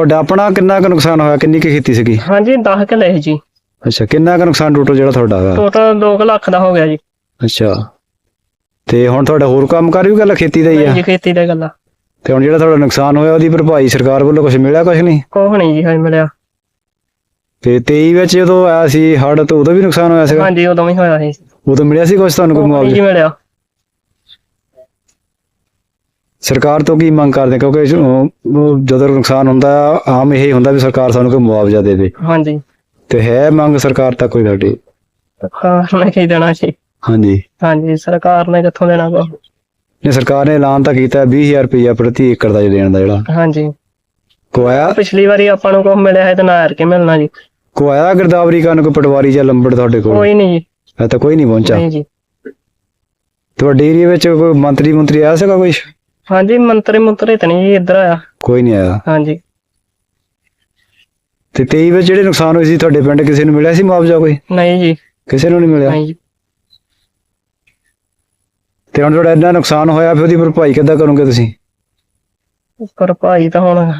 ਤੁਹਾਡਾ ਆਪਣਾ ਕਿੰਨਾ ਕੁ ਨੁਕਸਾਨ ਹੋਇਆ? ਕਿੰਨੀ ਕੁ ਖੇਤੀ ਸੀਗੀ? ਹਾਂਜੀ 10 ਕਿੱਲੇ ਸੀ ਜੀ। ਅੱਛਾ ਕਿੰਨਾ ਕੁ ਨੁਕਸਾਨ ਟੋਟਲ ਜਿਹੜਾ ਤੁਹਾਡਾ ਹੈਗਾ ਟੋਟਲ 2 ਲੱਖ ਦਾ ਹੋ ਗਿਆ ਜੀ। ਅੱਛਾ। ਤੇ ਹੁਣ ਤੁਹਾਡਾ ਹੋਰ ਕੰਮ ਕਰ ਵੀ ਗੱਲ ਖੇਤੀ ਦਾ ਹੀ ਆ? ਜੀ ਖੇਤੀ ਦਾ ਗੱਲਾਂ ਤੇ ਹੁਣ ਜਿਹੜਾ ਤੁਹਾਡਾ ਨੁਕਸਾਨ ਹੋਇਆ ਉਹਦੀ ਭਰਪਾਈ ਸਰਕਾਰ ਵੱਲੋਂ ਕੁਝ ਮਿਲਿਆ ਕੁਝ ਨਹੀਂ? ਕੋਹ ਨਹੀਂ ਜੀ ਹਾਂ ਮਿਲਿਆ। ਤੇ 23 ਵਿੱਚ ਜਦੋਂ ਆਇਆ ਸੀ ਹੜ੍ਹ ਤਾਂ ਉਦੋਂ ਵੀ ਨੁਕਸਾਨ ਹੋਇਆ ਸੀਗਾ? ਹਾਂਜੀ ਉਦੋਂ ਵੀ ਹੋਇਆ ਸੀ। ਉਦੋਂ ਮਿਲਿਆ ਸੀ ਕੁਝ ਤੁਹਾਨੂੰ ਕੋਈ ਨਹੀਂ ਜੀ ਮੁਆਵਜ਼ਾ? ਮਿਲਿਆ। ਸਰਕਾਰ ਤੋਂ ਕੀ ਮੰਗ ਕਰਦੇ? ਕਿਉਂਕਿ ਜਦੋਂ ਨੁਕਸਾਨ ਹੁੰਦਾ ਆਮ ਇਹ ਹੁੰਦਾ ਵੀ ਸਰਕਾਰ ਸਾਨੂੰ ਕੋਈ ਮੁਆਵਜ਼ਾ ਦੇ ਦੇ। ਹਾਂਜੀ। ਤੇ ਹੈ ਮੰਗ ਸਰਕਾਰ ਤੱਕ ਕੋਈ ਤੁਹਾਡੀ ਸਰਕਾਰ ਨੇ ਕੀ ਦੇਣਾ ਸੀ। ਹਾਂਜੀ। ਹਾਂਜੀ ਸਰਕਾਰ ਨੇ ਕਿੱਥੋਂ ਦੇਣਾ ਕੋ ਨੇ ਸਰਕਾਰ ਨੇ ਐਲਾਨ ਤਾਂ ਕੀਤਾ 20000 ਰੁਪਇਆ ਪ੍ਰਤੀ ਏਕੜ ਦਾ ਦੇਣ ਦਾ ਜਿਹੜਾ। ਹਾਂਜੀ। ਕੋਇਆ ਪਿਛਲੀ ਵਾਰੀ ਆਪਾਂ ਨੂੰ ਕੁਛ ਮਿਲਿਆ ਹੈ ਤੇ ਨਾ ਯਾਰ ਕੇ ਮਿਲਣਾ ਜੀ। ਕੋਇਆ ਗਰਦਾਵਰੀ ਕਰਨ ਕੋਈ ਪਟਵਾਰੀ ਜਾਂ ਲੰਬੜ ਤੁਹਾਡੇ ਕੋਲ? ਕੋਈ ਨਹੀਂ ਜੀ। ਇਹ ਤਾਂ ਕੋਈ ਨਹੀਂ ਪਹੁੰਚਾ। ਨਹੀਂ ਜੀ। ਤੁਹਾਡੇ ਏਰੀਆ ਵਿੱਚ ਕੋਈ ਮੰਤਰੀ ਮੰਤਰੀ ਆਇਆ ਸੀਗਾ ਕੋਈ ਹਾਂਜੀ ਮੰਤਰੀ ਮੰਤਰੀ ਤੇ ਨਹੀਂ ਜੀ ਇੱਧਰ ਆਇਆ। ਕੋਈ ਨਹੀਂ ਆਇਆ। ਹਾਂਜੀ। ਤੇ 23 ਵਿੱਚ ਜਿਹੜੇ ਨੁਕਸਾਨ ਹੋਏ ਸੀ ਤੁਹਾਡੇ ਪਿੰਡ ਕਿਸੇ ਨੂੰ ਮਿਲਿਆ ਸੀ ਮੁਆਵਜ਼ਾ ਕੋਈ? ਨਹੀਂ ਜੀ। ਕਿਸੇ ਨੂੰ ਨਹੀਂ ਮਿਲਿਆ? ਨਹੀਂ ਜੀ। ਤੇ ਹੁਣ ਤੁਹਾਡਾ ਇੰਨਾ ਨੁਕਸਾਨ ਹੋਇਆ ਫਿਰ ਉਹਦੀ ਭਰਪਾਈ ਕਿੱਦਾਂ ਕਰੋਗੇ ਤੁਸੀਂ? ਪਰ ਭਾਈ ਤਾਂ ਹੁਣ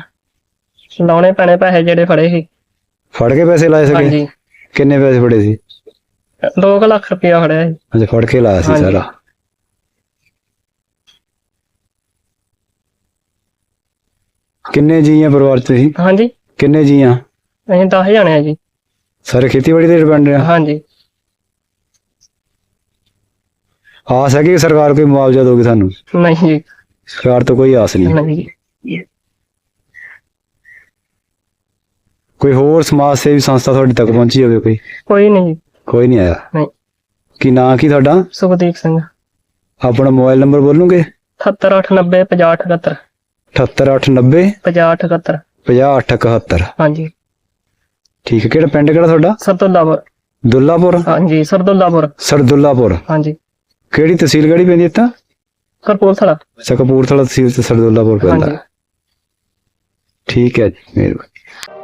ਲਾਉਣੇ ਪੈਣੇ ਪੈਸੇ ਜਿਹੜੇ ਫੜੇ ਸੀ। ਫੜ ਕੇ ਪੈਸੇ ਲਾਏ ਸਕੇ ਹਾਂਜੀ। ਕਿੰਨੇ ਪੈਸੇ ਫੜੇ ਸੀ? 2 ਲੱਖ ਰੁਪਇਆ ਫੜਿਆ ਸੀ। ਅੱਛਾ ਫੜ ਕੇ ਲਾਇਆ ਸੀ। ਸਾਰਾ। ਕਿੰਨੇ ਜੀ ਆ ਪਰਿਵਾਰ ਚ ਤੁਸੀਂ? ਹਾਂਜੀ। ਕਿੰਨੇ ਜੀ ਆ? ਅਸੀਂ 10 ਜਾਣੇ ਆ ਜੀ। ਸਾਰੇ ਖੇਤੀਬਾੜੀ ਤੇ ਡਿਪੈਂਡ ਆ? ਹਾਂਜੀ। ਆਸ ਹੈ ਕਿ ਸਰਕਾਰ ਕੋਈ ਮੁਆਵਜ਼ਾ ਦੋਗੀ ਸਾਨੂੰ? ਨਹੀਂ ਜੀ। ਸਰਕਾਰ ਤੋਂ ਕੋਈ ਆਸ ਨਹੀਂ। ਨਹੀਂ ਜੀ। ਕੋਈ ਹੋਰ ਸਮਾਜ ਸੇਵੀ ਸੰਸਥਾ ਤੁਹਾਡੇ ਤੱਕ ਪਹੁੰਚੀ ਹੋਵੇ ਕੋਈ? ਕੋਈ ਨਹੀਂ ਜੀ। ਕੋਈ ਨਹੀਂ ਆਇਆ? ਨਹੀਂ। ਕੀ ਨਾਂ ਕੀ ਤੁਹਾਡਾ? ਸੁਖਦੀਪ ਸਿੰਘ। ਆਪਣਾ ਮੋਬਾਈਲ ਨੰਬਰ ਬੋਲੂਗੇ 70890 5078 78890 5078 507871 ਹਾਂਜੀ। ਠੀਕ ਹੈ ਕਿਹੜਾ ਪਿੰਡ ਕਿਹੜਾ ਤੁਹਾਡਾ? ਸਰਦੁੱਲਾਪੁਰ। ਦੁੱਲਾਪੁਰ? ਹਾਂਜੀ ਸਰਦੁੱਲਾਪੁਰ। ਸਰਦੁੱਲਾਪੁਰ। ਹਾਂਜੀ। ਕਿਹੜੀ ਤਹਿਸੀਲ ਕਿਹੜੀ ਪੈਂਦੀ ਇੱਥੇ? ਕਰਪੂਰਥਲਾ। ਅੱਛਾ ਕਪੂਰਥਲਾ ਤਹਿਸੀਲ ਤੇ ਸਰਦੁੱਲਾਪੁਰ ਪੈਂਦਾ। ਠੀਕ ਹੈ ਜੀ ਮਿਹਰਬਾਨੀ।